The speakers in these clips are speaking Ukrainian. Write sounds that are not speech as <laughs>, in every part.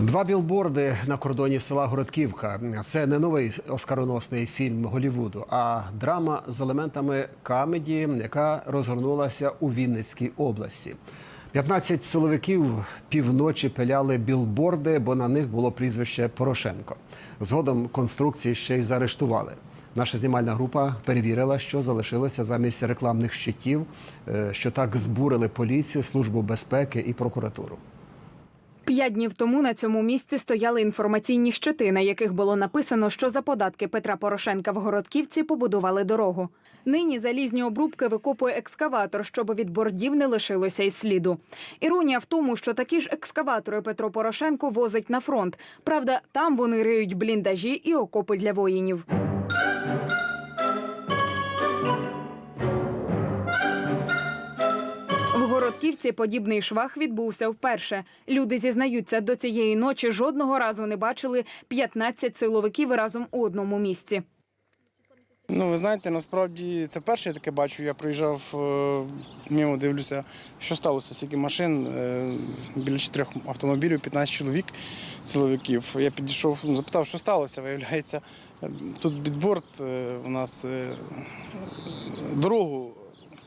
Два білборди на кордоні села Городківка. Це не новий оскароносний фільм Голівуду, а драма з елементами камеді, яка розгорнулася у Вінницькій області. 15 силовиків півночі пиляли білборди, бо на них було прізвище Порошенко. Згодом конструкції ще й заарештували. Наша знімальна група перевірила, що залишилося замість рекламних щитів, е, що так збурили поліцію, службу безпеки і прокуратуру. П'ять днів тому на цьому місці стояли інформаційні щити, на яких було написано, що за податки Петра Порошенка в Городківці побудували дорогу. Нині залізні обрубки викопує екскаватор, щоб від бордів не лишилося й сліду. Іронія в тому, що такі ж екскаватори Петро Порошенко возить на фронт. Правда, там вони риють бліндажі і окопи для воїнів. В подібний швах відбувся вперше. Люди зізнаються, до цієї ночі жодного разу не бачили 15 силовиків разом у одному місці. Ну, ви знаєте, насправді це перше я таке бачу. Я приїжджав е, мимо, дивлюся, що сталося, скільки машин, е, біля чотирьох автомобілів, 15 чоловік, силовиків. Я підійшов, ну, запитав, що сталося. Виявляється, тут бідборд е, у нас дорогу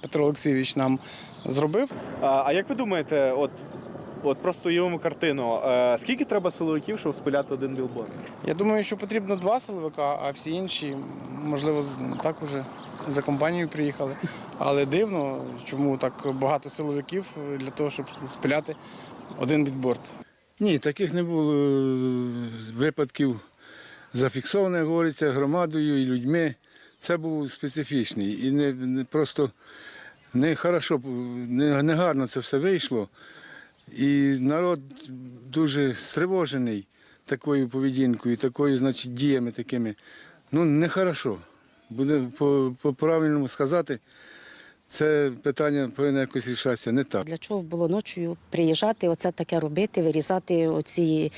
Петро Олексійович нам зробив. А, а як ви думаєте, от, от просто уявимо картину, е, скільки треба силовиків, щоб спиляти один білборд? Я думаю, що потрібно два силовика, а всі інші, можливо, так уже за компанією приїхали. Але дивно, чому так багато силовиків для того, щоб спиляти один бітборд. Ні, таких не було е, випадків зафіксованих, говориться, громадою і людьми. Це був специфічний. І не, не просто не хорошо, не, гарно це все вийшло. І народ дуже стривожений такою поведінкою, такою, значить, діями такими. Ну, нехорошо. Буде по, по правильному сказати, це питання повинно якось рішатися не так. Для чого було ночою приїжджати, оце таке робити, вирізати оці.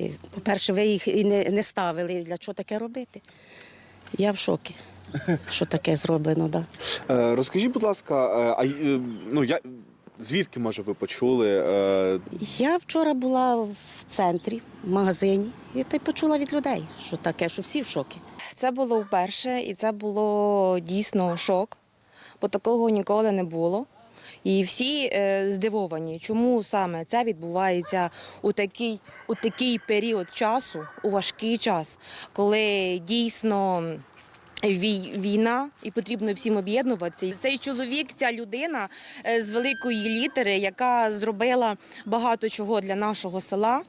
е, По-перше, ви їх і не ставили. Для чого таке робити? Я в шокі, що таке зроблено. Да. Е, розкажіть, будь ласка, е, а е, ну я звідки може ви почули? Е, Я вчора була в центрі, в магазині, і та й почула від людей, що таке, що всі в шокі. Це було вперше, і це було дійсно шок, бо такого ніколи не було. І всі е, здивовані, чому саме це відбувається у такий, у такий період часу, у важкий час, коли дійсно війна і потрібно всім об'єднуватися. Цей чоловік, ця людина е, з великої літери, яка зробила багато чого для нашого села.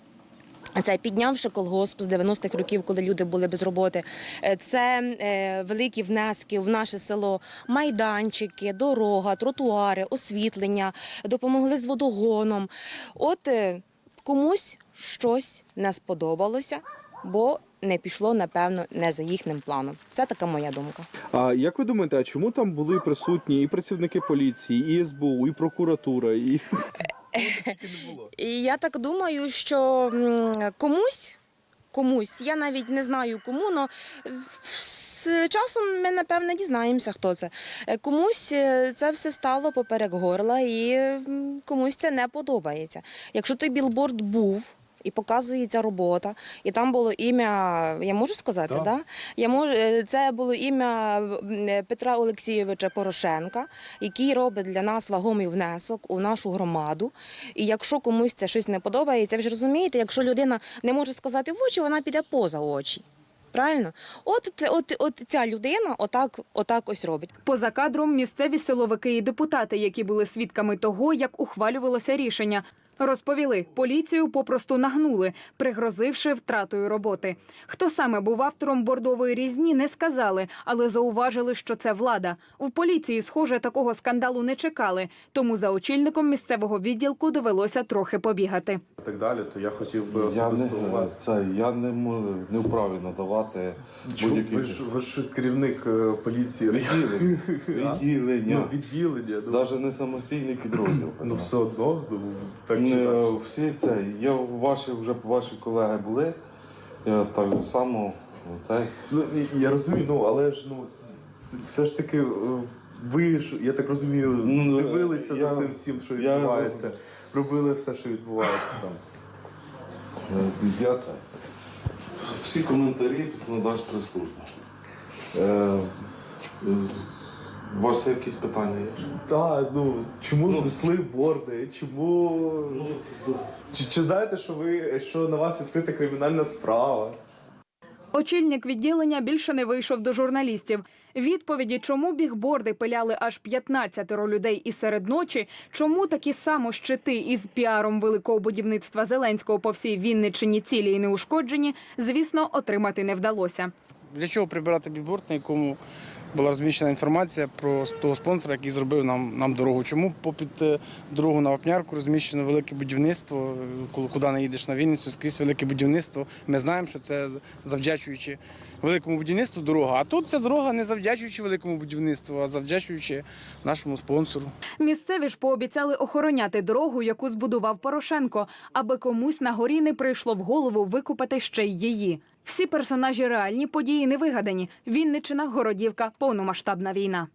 Це піднявши колгосп з 90-х років, коли люди були без роботи. Е, Це е, великі внески в наше село, майданчики, дорога, тротуари, освітлення, допомогли з водогоном. От комусь щось не сподобалося, бо не пішло, напевно, не за їхнім планом. Це така моя думка. а як ви думаєте, а чому там були присутні і працівники поліції, і СБУ, і прокуратура, і <laughs> І я так думаю, що комусь. Комусь, я навіть не знаю кому, але з часом ми напевне дізнаємося, хто це. Е, Комусь е, це все стало поперек горла, і комусь це не подобається. Якщо той білборд був і показується робота, і там було ім'я, я можу сказати, Так. да? Я можу, е, це було ім'я Петра Олексійовича Порошенка, який робить для нас вагомий внесок у нашу громаду. І якщо комусь це щось не подобається, ви ж розумієте, якщо людина не може сказати в очі, вона піде поза очі. Правильно? От, це- от, от ця людина отак, отак ось робить. Поза кадром місцеві силовики і депутати, які були свідками того, як ухвалювалося рішення. Розповіли, поліцію попросту нагнули, пригрозивши втратою роботи. Хто саме був автором бордової різні, не сказали, але зауважили, що це влада. У поліції, схоже, такого скандалу не чекали. Тому за очільником місцевого відділку довелося трохи побігати. так далі, то я хотів би Я не, вас. це, я не, не вправі надавати будь-які Ви ж, ви ж керівник е, поліції відділення. <laughs> відділення. Ну, відділення. Навіть не самостійний підрозділ. ну все одно, ну, так Не, всі це, я ваші вже ваші колеги були. Я так само цей. Ну, я розумію, ну але ж ну все ж таки, е, ви ж, я так розумію, Ну, дивилися я- за цим всім, що я- відбувається, робили все, що відбувається там. Е, Я це. Всі коментарі надасть прес-служба. Е, е, У вас якісь питання є? Так, ну чому знесли борди? Чому. Чи, чи знаєте, що ви що на вас відкрита кримінальна справа? Очільник відділення більше не вийшов до журналістів. Відповіді, чому бігборди пиляли аж 15 людей і серед ночі, чому такі само щити із піаром великого будівництва Зеленського по всій Вінниччині цілі і неушкоджені, звісно, отримати не вдалося. Для чого прибирати біборд, на якому була розміщена інформація про того спонсора, який зробив нам, нам дорогу? Чому попід дорогу на Вапнярку розміщено велике будівництво, куди не їдеш на Вінницю, скрізь велике будівництво. Ми знаємо, що це завдячуючи великому будівництву дорога. А тут ця дорога не завдячуючи великому будівництву, а завдячуючи нашому спонсору. Місцеві ж пообіцяли охороняти дорогу, яку збудував Порошенко, аби комусь на горі не прийшло в голову викупати ще й її. Всі персонажі реальні події не вигадані. Вінничина, Городівка, повномасштабна війна.